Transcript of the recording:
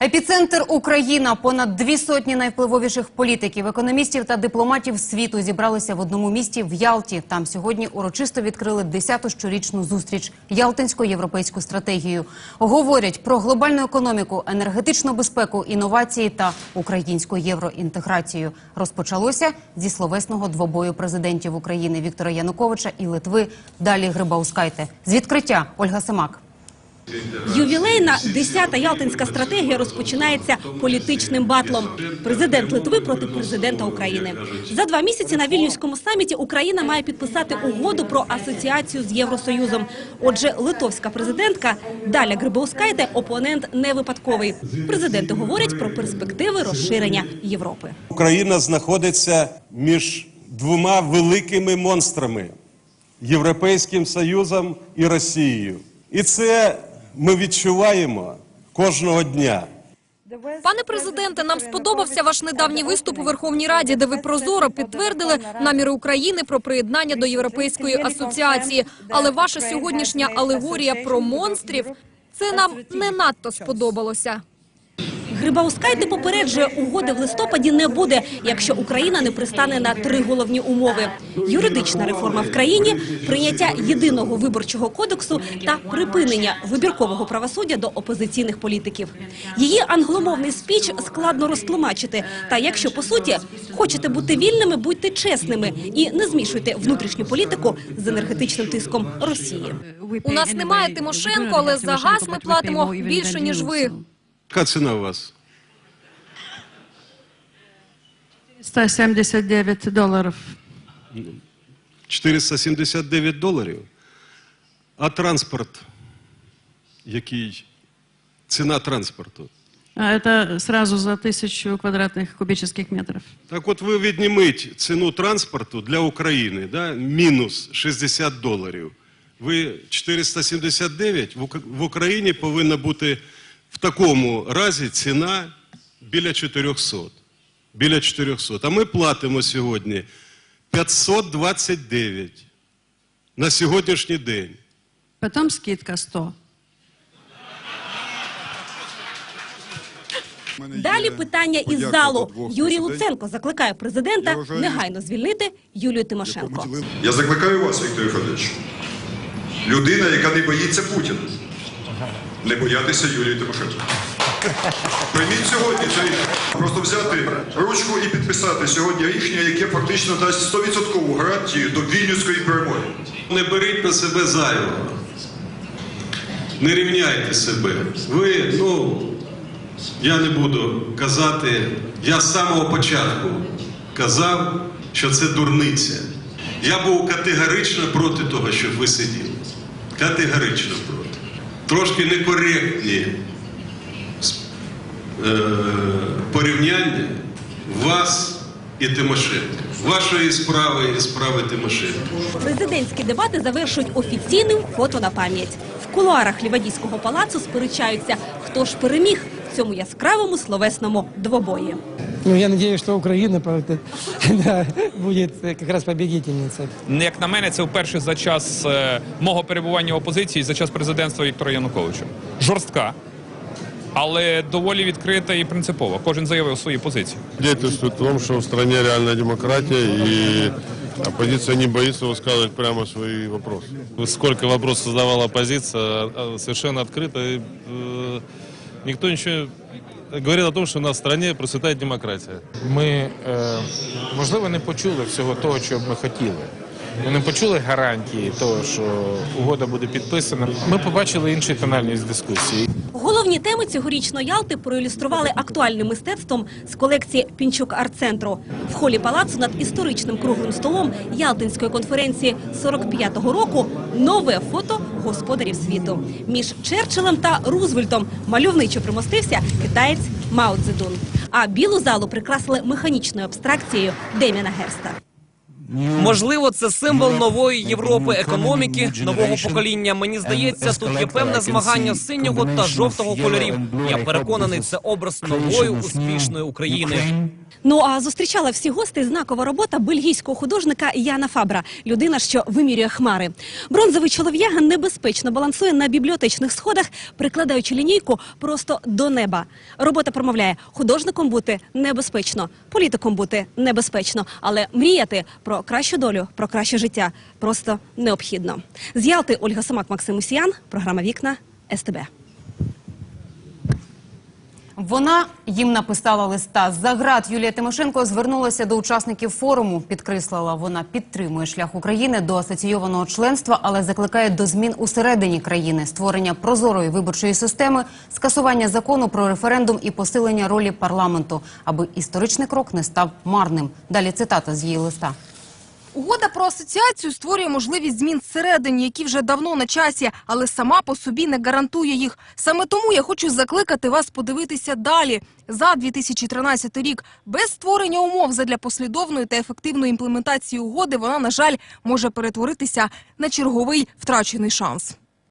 Епіцентр Україна. Понад дві сотні найвпливовіших політиків, економістів та дипломатів світу зібралися в одному місті в Ялті. Там сьогодні урочисто відкрили 10-ту щорічну зустріч Ялтинсько-європейську стратегію. Говорять про глобальну економіку, енергетичну безпеку, інновації та українську євроінтеграцію. Розпочалося зі словесного двобою президентів України Віктора Януковича і Литви. Далі Грибаускайте. З відкриття Ольга Семак. Ювілейна 10-та Ялтинська стратегія розпочинається політичним батлом. Президент Литви проти президента України. За два місяці на Вільнюському саміті Україна має підписати угоду про асоціацію з Євросоюзом. Отже, литовська президентка Даля Грибаускайте – опонент не випадковий. Президенти говорять про перспективи розширення Європи. Україна знаходиться між двома великими монстрами Європейським Союзом і Росією. І це ми відчуваємо кожного дня. Пане президенте, нам сподобався ваш недавній виступ у Верховній Раді, де ви прозоро підтвердили наміри України про приєднання до Європейської асоціації. Але ваша сьогоднішня алегорія про монстрів це нам не надто сподобалося. Грибаускайте попереджує, угоди в листопаді не буде, якщо Україна не пристане на три головні умови: юридична реформа в країні, прийняття єдиного виборчого кодексу та припинення вибіркового правосуддя до опозиційних політиків. Її англомовний спіч складно розтлумачити. Та якщо по суті хочете бути вільними, будьте чесними і не змішуйте внутрішню політику з енергетичним тиском Росії. У нас немає Тимошенко, але за газ ми платимо більше ніж ви. Яка ціна у вас? 179 долларов. 479 доларів. А транспорт, який ціна транспорту? А Это сразу за тысячу квадратных кубических метров. Так от ви відніміть ціну транспорту для України, да, мінус 60 доларів. Ви 479, в Ук- в Україні повинна бути в такому разі ціна біля 400. Біля 400. А ми платимо сьогодні 529 на сьогоднішній день. Потом скидка 100. Далі питання із залу. Юрій Луценко закликає президента негайно звільнити Юлію Тимошенко. Я закликаю вас, Віктор Федорович, людина, яка не боїться Путіна, не боятися Юлії Тимошенко. Прийміть сьогодні це рішення. Просто взяти ручку і підписати сьогодні рішення, яке фактично дасть 100% гарантію до вільнюської перемоги. Не беріть на себе зайвого. Не рівняйте себе. Ви, ну, я не буду казати, я з самого початку казав, що це дурниця. Я був категорично проти того, щоб ви сиділи. Категорично проти. Трошки некоректні е, порівняння вас і Тимошенко. Вашої справи і справи Тимошенко. Президентські дебати завершують офіційним фото на пам'ять. В кулуарах Лівадійського палацу сперечаються, хто ж переміг в цьому яскравому словесному двобої. Ну, я надеюсь, что Украина правда, да, будет э, как раз победительницей. Як на мене, це вперше за час е, мого перебування в опозиції, за час президентства Віктора Януковича. Жорстка, але доволі відкрита і принципова. Кожен заявив свої позиції. свидетельствует о том, что в стране реальная демократия и оппозиция не боится высказывать прямо свои вопросы. Сколько вопросов задавала оппозиция, а, совершенно открыто. и, э, Никто ничего говорил о том, что у нас в стране процветает демократия. Ми, е, можливо, не почули всього того, що б ми хотіли. Ми не почули гарантії того, що угода буде підписана. Ми побачили іншу тональність дискусії. Головні теми цьогорічної Ялти проілюстрували актуальним мистецтвом з колекції Пінчук арт-центру. В холі палацу над історичним круглим столом Ялтинської конференції 45-го року нове фото господарів світу. Між Черчиллем та Рузвельтом мальовничо примостився китаєць Мао Цзедун. А білу залу прикрасили механічною абстракцією Деміна Герста. Можливо, це символ нової Європи, економіки, нового покоління. Мені здається, тут є певне змагання синього та жовтого кольорів. Я переконаний, це образ нової успішної України. Ну а зустрічала всі гости знакова робота бельгійського художника Яна Фабра, людина, що вимірює хмари. Бронзовий чолов'яга небезпечно балансує на бібліотечних сходах, прикладаючи лінійку просто до неба. Робота промовляє: художником бути небезпечно, політиком бути небезпечно, але мріяти про кращу долю, про краще життя просто необхідно. З Ялти Ольга Самак, Максим Усіян, програма Вікна СТБ. Вона їм написала листа. За град Юлія Тимошенко звернулася до учасників форуму. Підкреслила, вона підтримує шлях України до асоційованого членства, але закликає до змін усередині країни, створення прозорої виборчої системи, скасування закону про референдум і посилення ролі парламенту, аби історичний крок не став марним. Далі цитата з її листа. Угода про асоціацію створює можливість змін всередині, які вже давно на часі, але сама по собі не гарантує їх. Саме тому я хочу закликати вас подивитися далі. За 2013 рік без створення умов задля послідовної та ефективної імплементації угоди вона, на жаль, може перетворитися на черговий втрачений шанс.